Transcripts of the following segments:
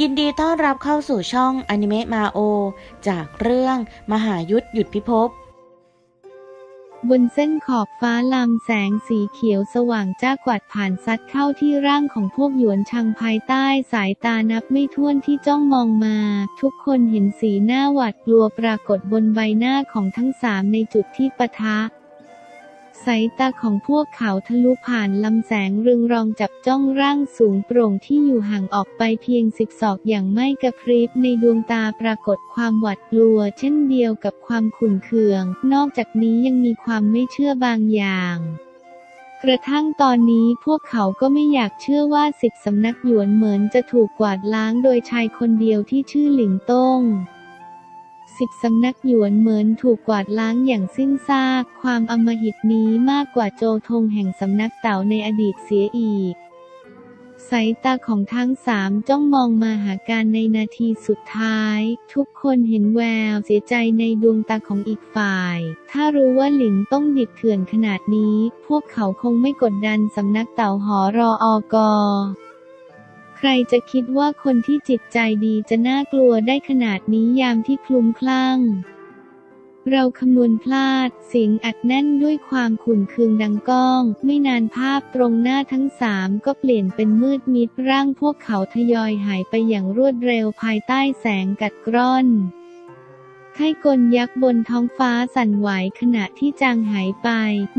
ยินดีต้อนรับเข้าสู่ช่องอนิเมะมาโอ จากเรื่องมหายุทธหยุดพิภพบนเส้นขอบฟ้าลำแสงสีเขียวสว่างจ้ากวัดผ่านซัดเข้าที่ร่างของพวกหยวนชังภายใต้สายตานับไม่ถ้วนที่จ้องมองมา ทุกคนเห็นสีหน้าหวาดกลัวปรากฏบนใบหน้าของทั้งสามในจุดที่ปะทะ สายตาของพวกเขาทะลุผ่านลำแสงรึงรองจับจ้องร่างสูงโปร่งที่อยู่ห่างออกไปเพียงสิบศอกอย่างไม่กระพริบในดวงตาปรากฏความหวาดกลัว เช่นเดียวกับความขุ่นเคือง นอกจากนี้ยังมีความไม่เชื่อบางอย่างกระทั่งตอนนี้พวกเขาก็ไม่อยากเชื่อว่าสิบสำนักหยวนเหมือนจะถูกกวาดล้างโดยชายคนเดียวที่ชื่อหลิงต้ง สิบสำนักหยวนเหมือนถูกกวาดล้างอย่างสิ้นซาก ความอมหิตนี้มากกว่าโจทงแห่งสำนักเต่าในอดีตเสียอีก สายตาของทั้งสามจ้องมองมาหาการในนาทีสุดท้าย ทุกคนเห็นแววเสียใจในดวงตาของอีกฝ่าย ถ้ารู้ว่าหลินต้องดิบเถื่อนขนาดนี้ พวกเขาคงไม่กดดันสำนักเต่าหอรออกอ ใครจะคิดว่าคนที่จิตใจดีจะน่ากลัวได้ขนาดนี้ยามที่คลุ้มคลั่ง เราคำนวณพลาด เสียงอัดแน่นด้วยความขุ่นเคืองดังก้อง ไม่นานภาพตรงหน้าทั้งสามก็เปลี่ยนเป็นมืดมิดร่างพวกเขาทยอยหายไปอย่างรวดเร็วภายใต้แสงกัดกร่อน ไข้กลยักษ์บนท้องฟ้าสั่นไหวขณะที่จางหายไป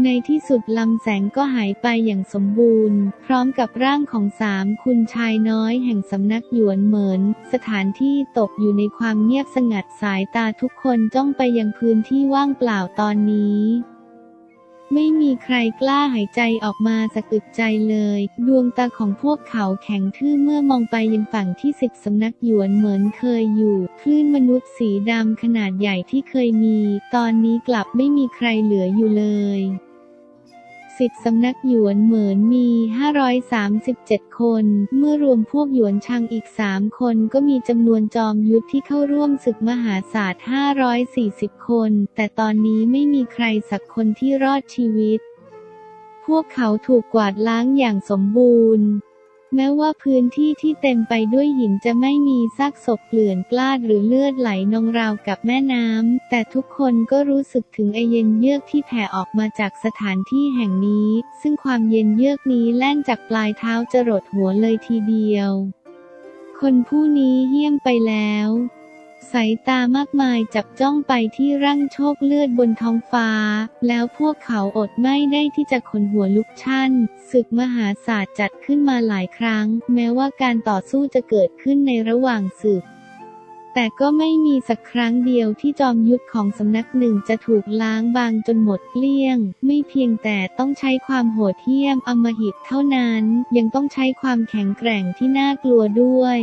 ในที่สุดลำแสงก็หายไปอย่างสมบูรณ์ พร้อมกับร่างของสามคุณชายน้อยแห่งสำนักหยวนเหมิน สถานที่ตกอยู่ในความเงียบสงัดสายตาทุกคนจ้องไปยังพื้นที่ว่างเปล่าตอนนี้ ไม่มีใครกล้าหายใจออกมาสักอึดใจเลย ดวงตาของพวกเขาแข็งทื่อเมื่อมองไปยังฝั่งที่สิบสำนักหยวนเหมือนเคยอยู่ คลื่นมนุษย์สีดำขนาดใหญ่ที่เคยมี ตอนนี้กลับไม่มีใครเหลืออยู่เลย สิทธิสำนักหยวนเหมือนมี 537 คน เมื่อรวมพวกหยวนชังอีก 3 คนก็มีจำนวนจอมยุทธที่เข้าร่วมศึกมหาศาสตร์ 540 คน แต่ตอนนี้ไม่มีใครสักคนที่รอดชีวิต พวกเขาถูกกวาดล้างอย่างสมบูรณ์ แม้ว่าพื้นที่ที่เต็มไปด้วยหินจะไม่มีซากศพเกลื่อนกลาดหรือเลือดไหลนองราวกับแม่น้ำ แต่ทุกคนก็รู้สึกถึงไอเย็นเยือกที่แผ่ออกมาจากสถานที่แห่งนี้ ซึ่งความเย็นเยือกนี้แล่นจากปลายเท้าจรดหัวเลยทีเดียว คนผู้นี้เหี้ยมไปแล้ว สายตามากมายจับจ้องไปที่ร่างโชคเลือดบนท้องฟ้า แล้วพวกเขาอดไม่ได้ที่จะขนหัวลุกชั่น ศึกมหาศาสตร์จัดขึ้นมาหลายครั้ง แม้ว่าการต่อสู้จะเกิดขึ้นในระหว่างศึก แต่ก็ไม่มีสักครั้งเดียวที่จอมยุทธของสำนักหนึ่งจะถูกล้างบางจนหมดเกลี้ยง ไม่เพียงแต่ต้องใช้ความโหดเหี้ยมอมหิตเท่านั้น ยังต้องใช้ความแข็งแกร่งที่น่ากลัวด้วย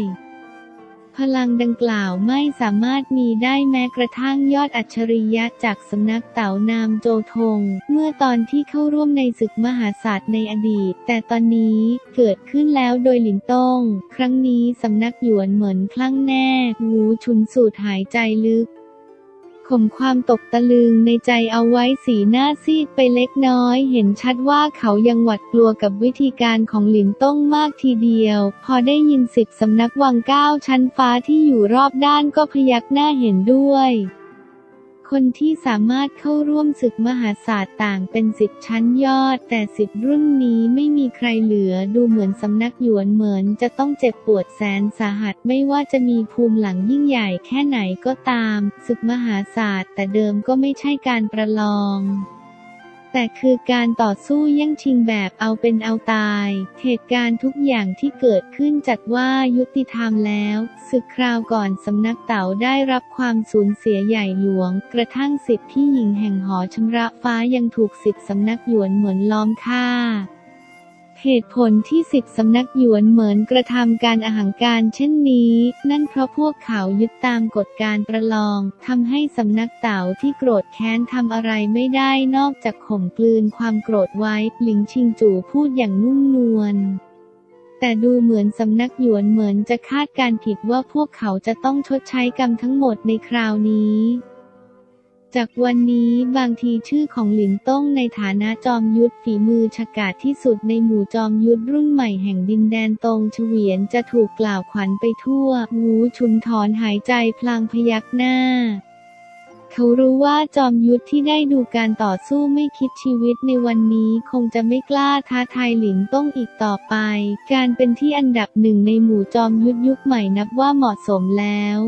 พลังดังกล่าวไม่สามารถมีได้แม้กระทั่งยอดอัจฉริยะจากสำนักเต่านามโจทง เมื่อตอนที่เข้าร่วมในศึกมหาศาสตร์ในอดีต แต่ตอนนี้เกิดขึ้นแล้วโดยหลินต้ง ครั้งนี้สำนักหยวนเหมือนคลั่งแน่ หูชุนสูดหายใจลึก ข่มความตกตะลึงในใจเอาไว้สีหน้าซีดไปเล็กน้อย เห็นชัดว่าเขายังหวัดกลัวกับวิธีการของหลินต้งมากทีเดียว พอได้ยินสิบสำนักวังเก้าชั้นฟ้าที่อยู่รอบด้านก็พยักหน้าเห็นด้วย คนที่สามารถเข้าร่วมศึกมหาศาสตร์ต่างเป็นสิบชั้นยอด แต่สิบรุ่นนี้ไม่มีใครเหลือดูเหมือนสำนักหยวนเหมือนจะต้องเจ็บปวดแสนสาหัสไม่ว่าจะมีภูมิหลังยิ่งใหญ่แค่ไหนก็ตาม ศึกมหาศาสตร์แต่เดิมก็ไม่ใช่การประลอง แต่คือการต่อสู้แย่งชิงแบบเอาเป็นเอาตาย เหตุการณ์ทุกอย่างที่เกิดขึ้นจัดว่ายุติธรรมแล้วศึกคราวก่อนสำนักเต๋าได้รับความสูญเสียใหญ่หลวง กระทั่งสิทธิพี่หญิงแห่งหอชำระฟ้ายังถูกสิทธิสำนักหยวนเหมือนล้อมฆ่า เหตุผลที่สิบสำนักหยวนเหมือนกระทำการอาหังการเช่นนี้ นั่นเพราะพวกเขายึดตามกฎการประลองทำให้สำนักเต่าที่โกรธแค้นทำอะไรไม่ได้นอกจากข่มกลืนความโกรธไว้ หลิงชิงจู่พูดอย่างนุ่มนวลแต่ดูเหมือนสำนักหยวนเหมือนจะคาดการผิดว่าพวกเขาจะต้องชดใช้กรรมทั้งหมดในคราวนี้ จากวันนี้บางทีชื่อของหลินต้งในฐานะจอมยุทธฝีมือฉกาจที่สุดในหมู่จอมยุทธรุ่นใหม่แห่งดินแดนตรงเฉวียนจะถูกกล่าวขวัญไปทั่วหูชุนถอนหายใจพลางพยักหน้า เขารู้ว่าจอมยุทธที่ได้ดูการต่อสู้ไม่คิดชีวิตในวันนี้คงจะไม่กล้าท้าทายหลินต้งอีกต่อไป การเป็นที่อันดับหนึ่งในหมู่จอมยุทธยุคใหม่นับว่าเหมาะสมแล้ว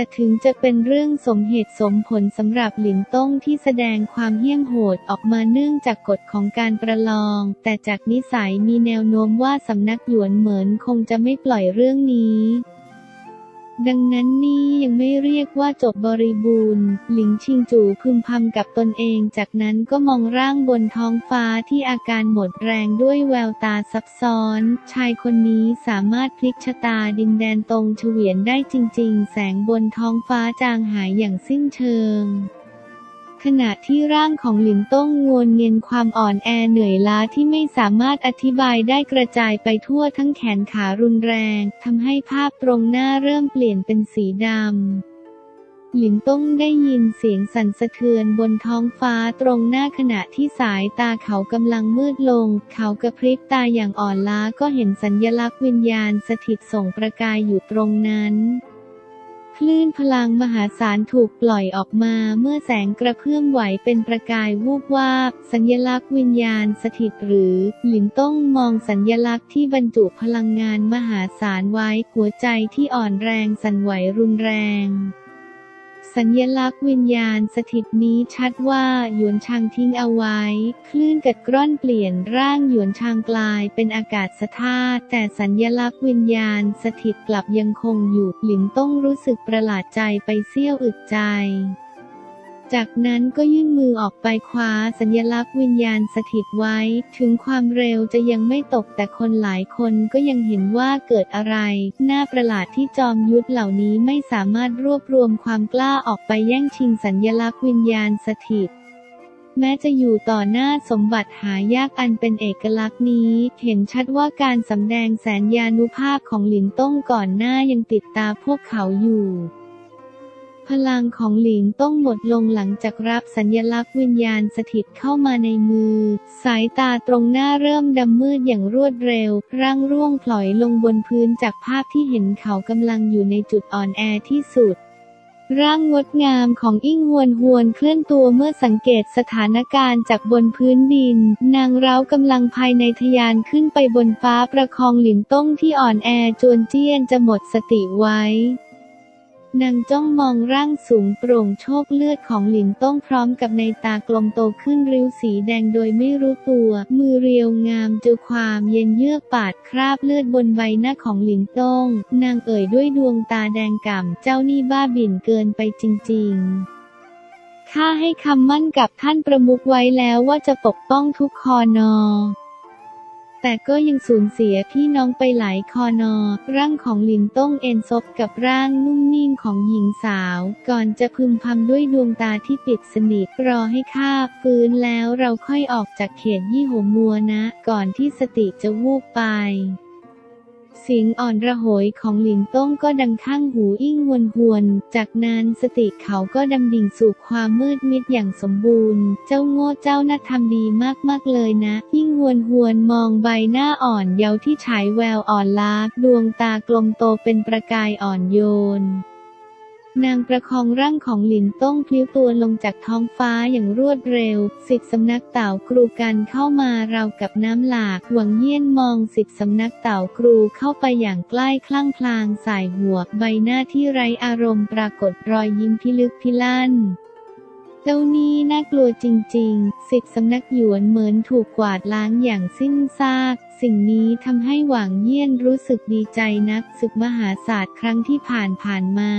แต่ถึงจะเป็นเรื่องสมเหตุสมผลสำหรับหลินต้งที่แสดงความเหี้ยมโหดออกมาเนื่องจากกฎของการประลอง แต่จากนิสัยมีแนวโน้มว่าสำนักหยวนเหมินคงจะไม่ปล่อยเรื่องนี้ ดังนั้นนี่ยังไม่เรียกว่าจบบริบูรณ์ หลิงชิงจูพึมพำกับตนเอง จากนั้นก็มองร่างบนท้องฟ้าที่อาการหมดแรงด้วยแววตาซับซ้อน ชายคนนี้สามารถพลิกชะตาดินแดนตรงเฉวียนได้จริง ๆ แสงบนท้องฟ้าจางหายอย่างสิ้นเชิง ขณะที่ร่างของหลินต้งงวนเงียนความอ่อนแอเหนื่อยล้าที่ไม่สามารถอธิบายได้กระจายไปทั่วทั้งแขนขารุนแรงทำให้ภาพตรงหน้าเริ่มเปลี่ยนเป็นสีดำหลินต้งได้ยินเสียงสั่นสะเทือนบนท้องฟ้าตรงหน้าขณะที่สายตาเขากำลังมืดลง เขากระพริบตาอย่างอ่อนล้าก็เห็นสัญญลักษณ์วิญญาณสถิตส่งประกายอยู่ตรงนั้น คลื่นพลังมหาศาลถูกปล่อยออกมาเมื่อแสงกระเพื่อมไหวเป็นประกายวูบวาบ สัญลักษณ์วิญญาณสถิตหรือ หลินต้องมองสัญลักษณ์ที่บรรจุพลังงานมหาศาลไว้หัวใจที่อ่อนแรงสั่นไหวรุนแรง สัญลักษณ์วิญญาณสถิตนี้ชัดว่าหยวนชางทิ้งเอาไว้ คลื่นกัดกร่อนเปลี่ยนร่างหยวนชางกลายเป็นอากาศสธาตุแต่สัญลักษณ์วิญญาณสถิตกลับยังคงอยู่หลิงต้องรู้สึกประหลาดใจไปเสี้ยวอึดใจ จากนั้นก็ยื่นมือออกไปคว้าสัญลักษณ์วิญญาณสถิตไว้ ถึงความเร็วจะยังไม่ตกแต่คนหลายคนก็ยังเห็นว่าเกิดอะไร น่าประหลาดที่จอมยุทธเหล่านี้ไม่สามารถรวบรวมความกล้าออกไปแย่งชิงสัญลักษณ์วิญญาณสถิตแม้จะอยู่ต่อหน้าสมบัติหายากอันเป็นเอกลักษณ์นี้ เห็นชัดว่าการสำแดงแสนยานุภาพของหลินต้งก่อนหน้ายังติดตาพวกเขาอยู่ พลังของหลินต้องหมดลงหลังจากรับสัญลักษณ์วิญญาณสถิตเข้ามาในมือ สายตาตรงหน้าเริ่มดำมืดอย่างรวดเร็ว ร่างร่วงพลอยลงบนพื้นจากภาพที่เห็นเขากำลังอยู่ในจุดอ่อนแอที่สุดร่างงดงามของอิ่งหวนหวนเคลื่อนตัวเมื่อสังเกตสถานการณ์จากบนพื้นดิน นางเร้ากำลังภายในทะยานขึ้นไปบนฟ้าประคองหลินต้งที่อ่อนแอจวนเจี้ยนจะหมดสติไว้ นางจ้องมองร่างสูงโปร่งโชคเลือดของหลินต้งพร้อมกับในตากลมโตขึ้นริ้วสีแดงโดยไม่รู้ตัว มือเรียวงามจอความเย็นเยือกปาดคราบเลือดบนใบหน้าของหลินต้ง นางเอ่ยด้วยดวงตาแดงก่ำเจ้านี่บ้าบิ่นเกินไปจริง ๆข้าให้คำมั่นกับท่านประมุขไว้แล้วว่าจะปกป้องทุกคอนอ แต่ก็ยังสูญเสียพี่น้องไปหลายคอนอ ร่างของหลินต้งเอ็นซบกับร่างนุ่มนิ่มของหญิงสาว ก่อนจะพึมพำด้วยดวงตาที่ปิดสนิท รอให้ข้าฟื้นแล้วเราค่อยออกจากเขตยี่โหมัวนะ ก่อนที่สติจะวูบไป เสียงอ่อนระโหยของหลินต้งก็ดังข้างหูอิ่งวนหวน จากนั้นสติเขาก็ดำดิ่งสู่ความมืดมิดอย่างสมบูรณ์ เจ้าโง่เจ้าน่าทำดีมากๆเลยนะ ยิ่งวนหวนมองใบหน้าอ่อนเยาว์ที่ฉายแววอ่อนล้าดวงตากลมโตเป็นประกายอ่อนโยน นางประคองร่างของหลินต้งพลิ้วตัวลงจากท้องฟ้าอย่างรวดเร็ว สิทธิสำนักเต่ากรูกันเข้ามาราวกับน้ำหลาก หวังเยี่ยนมองสิทธิสำนักเต่ากรูเข้าไปอย่างใกล้คลั่งพลางสายหัว ใบหน้าที่ไร้อารมณ์ปรากฏรอยยิ้มพิลึกพิลั่นเจ้านี่น่ากลัวจริงๆ สิทธิสำนักหยวนเหมือนถูกกวาดล้างอย่างสิ้นซาก สิ่งนี้ทำให้หวังเยี่ยนรู้สึกดีใจนักศึกมหาศาสตร์ครั้งที่ผ่านผ่านมา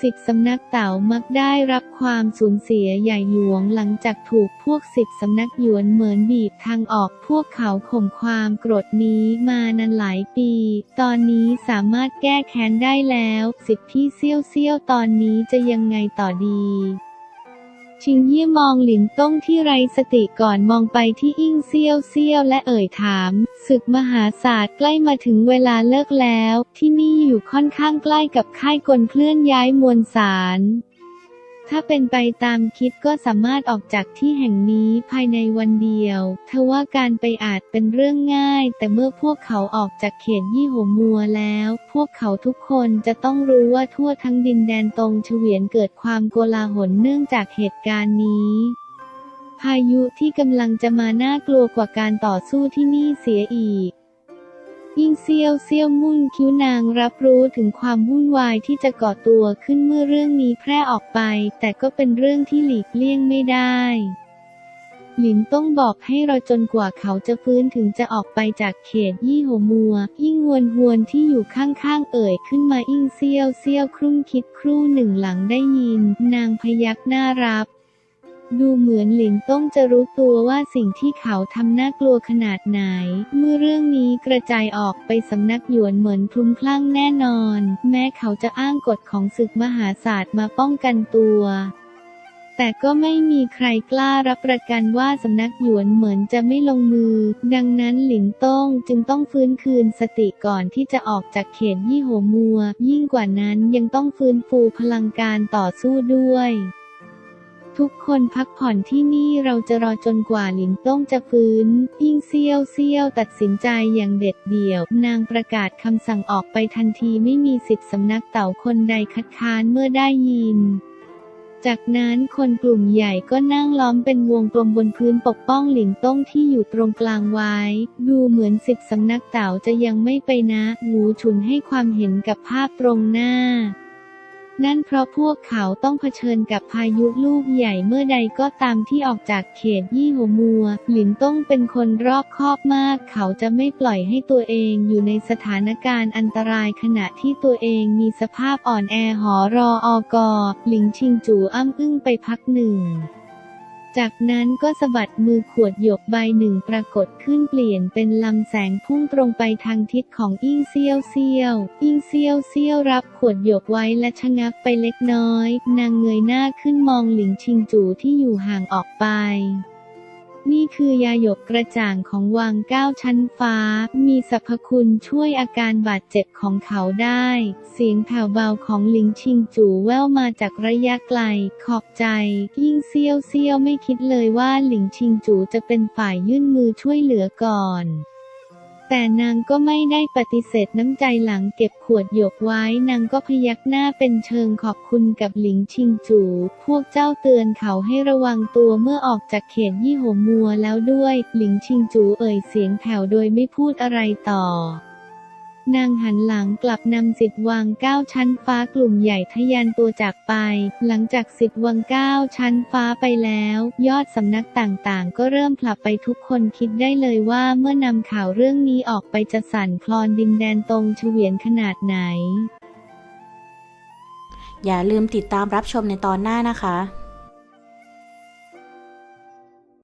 สิทธิสำนักเต่ามักได้รับความสูญเสียใหญ่หลวงหลังจากถูกพวกสิทธิสำนักหยวนเหมือนบีบทางออกพวกเขาข่มความโกรธนี้มานานหลายปี ตอนนี้สามารถแก้แค้นได้แล้ว สิทธิพี่เซี่ยวเซี่ยวตอนนี้จะยังไงต่อดี ชิงเยี่ยมองหลินต้งที่ไรสติก่อนมองไปที่อิ่งเซี่ยวเซี่ยวและเอ่ยถาม ศึกมหาศาสตร์ใกล้มาถึงเวลาเลิกแล้ว ที่นี่อยู่ค่อนข้างใกล้กับค่ายกลเคลื่อนย้ายมวลสาร ถ้าเป็นไปตามคิดก็สามารถออกจากที่แห่งนี้ภายในวันเดียว ทว่าการไปอาจเป็นเรื่องง่าย แต่เมื่อพวกเขาออกจากเขตยี่โหมัวแล้ว พวกเขาทุกคนจะต้องรู้ว่าทั่วทั้งดินแดนตรงเฉวียนเกิดความโกลาหลเนื่องจากเหตุการณ์นี้พายุที่กำลังจะมาน่ากลัวกว่าการต่อสู้ที่นี่เสียอีก ยิ่งเซียวเซียวมุ่นคิ้วนางรับรู้ถึงความวุ่นวายที่จะก่อตัวขึ้นเมื่อเรื่องนี้แพร่ออกไป แต่ก็เป็นเรื่องที่หลีกเลี่ยงไม่ได้ หลินต้องบอกให้เราจนกว่าเขาจะฟื้นถึงจะออกไปจากเขตยี่โหมัว ยิ่งวนหวนที่อยู่ข้างๆเอ่ยขึ้นมาอิ่งเซียวเซียวครุ่นคิดครู่หนึ่งหลังได้ยิน นางพยักหน้ารับ ดูเหมือนหลินต้องจะรู้ตัวว่าสิ่งที่เขาทำน่ากลัวขนาดไหน เมื่อเรื่องนี้กระจายออกไปสำนักหยวนเหมือนคลุ้มคลั่งแน่นอน แม้เขาจะอ้างกฎของศึกมหาศาสตร์มาป้องกันตัวแต่ก็ไม่มีใครกล้ารับประกันว่าสำนักหยวนเหมือนจะไม่ลงมือ ดังนั้นหลินต้งจึงต้องฟื้นคืนสติก่อนที่จะออกจากเขตยี่โหมัว ยิ่งกว่านั้นยังต้องฟื้นฟูพลังการต่อสู้ด้วย ทุกคนพักผ่อนที่นี่เราจะรอจนกว่าหลินต้งจะฟื้น ยิ่งเซียวเซียวตัดสินใจอย่างเด็ดเดี่ยว นางประกาศคำสั่งออกไปทันทีไม่มีสิทธิสำนักเต่าคนใดคัดค้านเมื่อได้ยินจากนั้นคนกลุ่มใหญ่ก็นั่งล้อมเป็นวงกลมบนพื้นปกป้องหลินต้งที่อยู่ตรงกลางไว้ ดูเหมือนสิบสำนักเต่าจะยังไม่ไปนะ หูฉุนให้ความเห็นกับภาพตรงหน้า นั่นเพราะพวกเขาต้องเผชิญกับพายุลูกใหญ่เมื่อใดก็ตามที่ออกจากเขตยี่หัวมัว หลินต้องเป็นคนรอบคอบมาก เขาจะไม่ปล่อยให้ตัวเองอยู่ในสถานการณ์อันตรายขณะที่ตัวเองมีสภาพอ่อนแอหอรออกอหลิงชิงจูอ้ำอึ้งไปพักหนึ่ง จากนั้นก็สะบัดมือขวดหยกใบหนึ่งปรากฏขึ้นเปลี่ยนเป็นลำแสงพุ่งตรงไปทางทิศของอิงเซียวเซียว อิงเซียวเซียวรับขวดหยกไว้และชะงักไปเล็กน้อย นางเงยหน้าขึ้นมองหลิงชิงจูที่อยู่ห่างออกไป นี่คือยาหยกกระจ่างของวังเก้าชั้นฟ้า มีสรรพคุณช่วยอาการบาดเจ็บของเขาได้ เสียงแผ่วเบาของหลิงชิงจูแว่วมาจากระยะไกล ขอบใจ ยิ่งเซียวเซียวไม่คิดเลยว่าหลิงชิงจูจะเป็นฝ่ายยื่นมือช่วยเหลือก่อน แต่นางก็ไม่ได้ปฏิเสธน้ำใจหลังเก็บขวดหยกไว้ นางก็พยักหน้าเป็นเชิงขอบคุณกับหลิงชิงจู พวกเจ้าเตือนเขาให้ระวังตัวเมื่อออกจากเขตยี่หัวมัวแล้วด้วย หลิงชิงจูเอ่ยเสียงแผ่วโดยไม่พูดอะไรต่อ นางหันหลังกลับนำสิทธิ์วังเก้าชั้นฟ้ากลุ่มใหญ่ทะยานตัวจากไป หลังจากสิทธิ์วังเก้าชั้นฟ้าไปแล้ว ยอดสำนักต่างๆ ก็เริ่มผลับไปทุกคนคิดได้เลยว่าเมื่อนำข่าวเรื่องนี้ออกไปจะสั่นคลอนดินแดนตรงเฉวียนขนาดไหน อย่าลืมติดตามรับชมในตอนหน้านะคะ